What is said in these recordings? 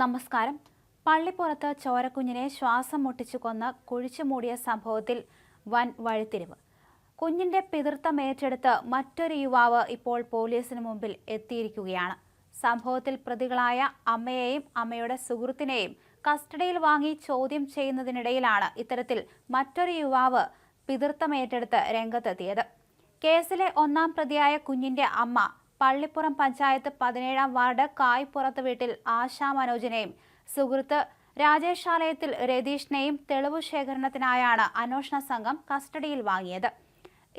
നമസ്കാരം. പള്ളിപ്പുറത്ത് ചോരക്കുഞ്ഞിനെ ശ്വാസം മുട്ടിച്ചു കൊന്ന് കുഴിച്ചു മൂടിയ സംഭവത്തിൽ വൻ വഴിത്തിരിവ്. കുഞ്ഞിന്റെ പിതൃത്വം ഏറ്റെടുത്ത് മറ്റൊരു യുവാവ് ഇപ്പോൾ പോലീസിന് മുമ്പിൽ എത്തിയിരിക്കുകയാണ്. സംഭവത്തിൽ പ്രതികളായ അമ്മയെയും അമ്മയുടെ സുഹൃത്തിനെയും കസ്റ്റഡിയിൽ വാങ്ങി ചോദ്യം ചെയ്യുന്നതിനിടയിലാണ് ഇത്തരത്തിൽ മറ്റൊരു യുവാവ് പിതൃത്വം ഏറ്റെടുത്ത് രംഗത്തെത്തിയത്. കേസിലെ ഒന്നാം പ്രതിയായ കുഞ്ഞിന്റെ അമ്മ പള്ളിപ്പുറം പഞ്ചായത്ത് പതിനേഴാം വാർഡ് കായ്പുറത്ത് വീട്ടിൽ ആശാ മനോജിനെയും സുഹൃത്ത് രാജേഷ് ആലയത്തിൽ രതീഷിനെയും തെളിവു ശേഖരണത്തിനായാണ് അന്വേഷണ സംഘം കസ്റ്റഡിയിൽ വാങ്ങിയത്.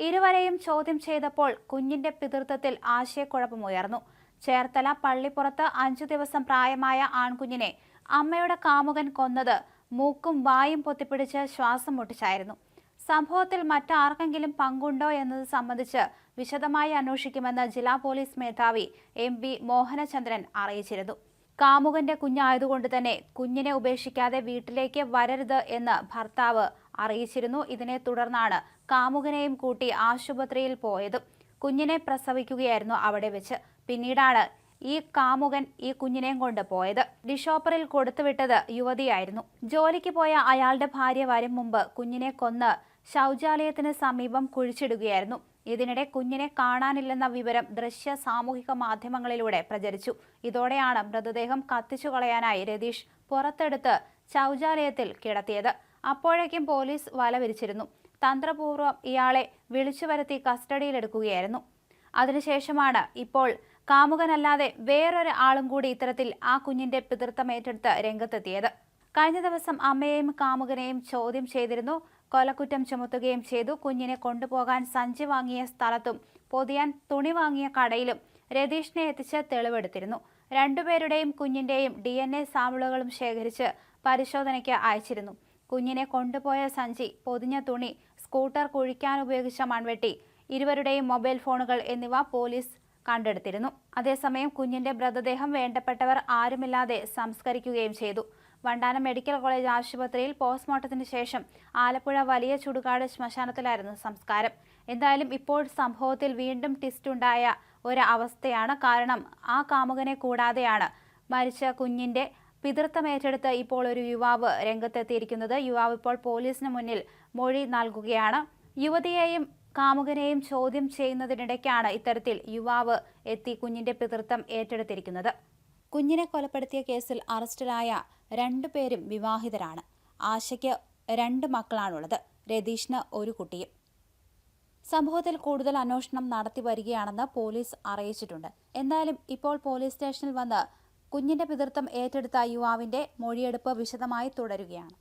ഇരുവരെയും ചോദ്യം ചെയ്തപ്പോൾ കുഞ്ഞിന്റെ പിതൃത്വത്തിൽ ആശയക്കുഴപ്പമുയർന്നു. ചേർത്തല പള്ളിപ്പുറത്ത് അഞ്ചു ദിവസം പ്രായമായ ആൺകുഞ്ഞിനെ അമ്മയുടെ കാമുകൻ കൊന്നത് മൂക്കും വായും പൊത്തിപ്പിടിച്ച് ശ്വാസം മുട്ടിച്ചായിരുന്നു. സംഭവത്തിൽ മറ്റാർക്കെങ്കിലും പങ്കുണ്ടോ എന്നത് സംബന്ധിച്ച് വിശദമായി അന്വേഷിക്കുമെന്ന് ജില്ലാ പോലീസ് മേധാവി എം വി മോഹനചന്ദ്രൻ അറിയിച്ചിരുന്നു. കാമുകന്റെ കുഞ്ഞായതുകൊണ്ട് തന്നെ കുഞ്ഞിനെ ഉപേക്ഷിക്കാതെ വീട്ടിലേക്ക് വരരുത് എന്ന് ഭർത്താവ് അറിയിച്ചിരുന്നു. ഇതിനെ തുടർന്നാണ് കാമുകനെയും കൂട്ടി ആശുപത്രിയിൽ പോയത്. കുഞ്ഞിനെ പ്രസവിക്കുകയായിരുന്നു അവിടെ വെച്ച്. പിന്നീടാണ് ഈ കാമുകൻ ഈ കുഞ്ഞിനെയും കൊണ്ട് പോയത്. ഡിഷോപ്പറിൽ കൊടുത്തുവിട്ടത് യുവതിയായിരുന്നു. ജോലിക്ക് പോയ അയാളുടെ ഭാര്യ വരും മുമ്പ് കുഞ്ഞിനെ കൊന്ന് ശൗചാലയത്തിന് സമീപം കുഴിച്ചിടുകയായിരുന്നു. ഇതിനിടെ കുഞ്ഞിനെ കാണാനില്ലെന്ന വിവരം ദൃശ്യ സാമൂഹിക മാധ്യമങ്ങളിലൂടെ പ്രചരിച്ചു. ഇതോടെയാണ് മൃതദേഹം കത്തിച്ചു കളയാനായി രതീഷ് പുറത്തെടുത്ത് ശൗചാലയത്തിൽ കിടത്തിയത്. അപ്പോഴേക്കും പോലീസ് വല വിരിച്ചിരുന്നു തന്ത്രപൂർവം ഇയാളെ വിളിച്ചു വരുത്തി കസ്റ്റഡിയിലെടുക്കുകയായിരുന്നു. അതിനുശേഷമാണ് ഇപ്പോൾ കാമുകനല്ലാതെ വേറൊരു ആളും കൂടി ഇത്തരത്തിൽ ആ കുഞ്ഞിന്റെ പിതൃത്വം ഏറ്റെടുത്ത് രംഗത്തെത്തിയത്. കഴിഞ്ഞ ദിവസം അമ്മയെയും കാമുകനെയും ചോദ്യം ചെയ്തിരുന്നു. കൊലക്കുറ്റം ചുമത്തുകയും ചെയ്തു. കുഞ്ഞിനെ കൊണ്ടുപോകാൻ സഞ്ചി വാങ്ങിയ സ്ഥലത്തും പൊതിയാൻ തുണി വാങ്ങിയ കടയിലും രതീഷിനെ എത്തിച്ച് തെളിവെടുത്തിരുന്നു. രണ്ടുപേരുടെയും കുഞ്ഞിന്റെയും ഡി എൻ എ സാമ്പിളുകളും ശേഖരിച്ച് പരിശോധനയ്ക്ക് അയച്ചിരുന്നു. കുഞ്ഞിനെ കൊണ്ടുപോയ സഞ്ചി പൊതിഞ്ഞ തുണി സ്കൂട്ടർ കുഴിക്കാൻ ഉപയോഗിച്ച മൺവെട്ടി ഇരുവരുടെയും മൊബൈൽ ഫോണുകൾ എന്നിവ പോലീസ് കണ്ടെടുത്തിരുന്നു. അതേസമയം കുഞ്ഞിന്റെ മൃതദേഹം വേണ്ടപ്പെട്ടവർ ആരുമില്ലാതെ സംസ്കരിക്കുകയും ചെയ്തു. വണ്ടാനം മെഡിക്കൽ കോളേജ് ആശുപത്രിയിൽ പോസ്റ്റ്മോർട്ടത്തിന് ശേഷം ആലപ്പുഴ വലിയ ചുടുകാട് ശ്മശാനത്തിലായിരുന്നു സംസ്കാരം. എന്തായാലും ഇപ്പോൾ സംഭവത്തിൽ വീണ്ടും ട്വിസ്റ്റ് ഉണ്ടായ ഒരു അവസ്ഥയാണ് കാരണം ആ കാമുകനെ കൂടാതെയാണ് മരിച്ച കുഞ്ഞിന്റെ പിതൃത്വം ഏറ്റെടുത്ത് ഇപ്പോൾ ഒരു യുവാവ് രംഗത്തെത്തിയിരിക്കുന്നത്. യുവാവ് ഇപ്പോൾ പോലീസിന് മുന്നിൽ മൊഴി നൽകുകയാണ്. യുവതിയെയും കാമുകനെയും ചോദ്യം ചെയ്യുന്നതിനിടയ്ക്കാണ് ഇത്തരത്തിൽ യുവാവ് എത്തി കുഞ്ഞിന്റെ പിതൃത്വം ഏറ്റെടുത്തിരിക്കുന്നത്. കുഞ്ഞിനെ കൊലപ്പെടുത്തിയ കേസിൽ അറസ്റ്റിലായ രണ്ടുപേരും വിവാഹിതരാണ്. ആശയ്ക്ക് രണ്ട് മക്കളാണുള്ളത്. രതീഷിന് ഒരു കുട്ടിയും. സംഭവത്തിൽ കൂടുതൽ അന്വേഷണം നടത്തി വരികയാണെന്ന് പോലീസ് അറിയിച്ചിട്ടുണ്ട്. എന്തായാലും ഇപ്പോൾ പോലീസ് സ്റ്റേഷനിൽ വന്ന് കുഞ്ഞിന്റെ പിതൃത്വം ഏറ്റെടുത്ത യുവാവിന്റെ മൊഴിയെടുപ്പ് വിശദമായി തുടരുകയാണ്.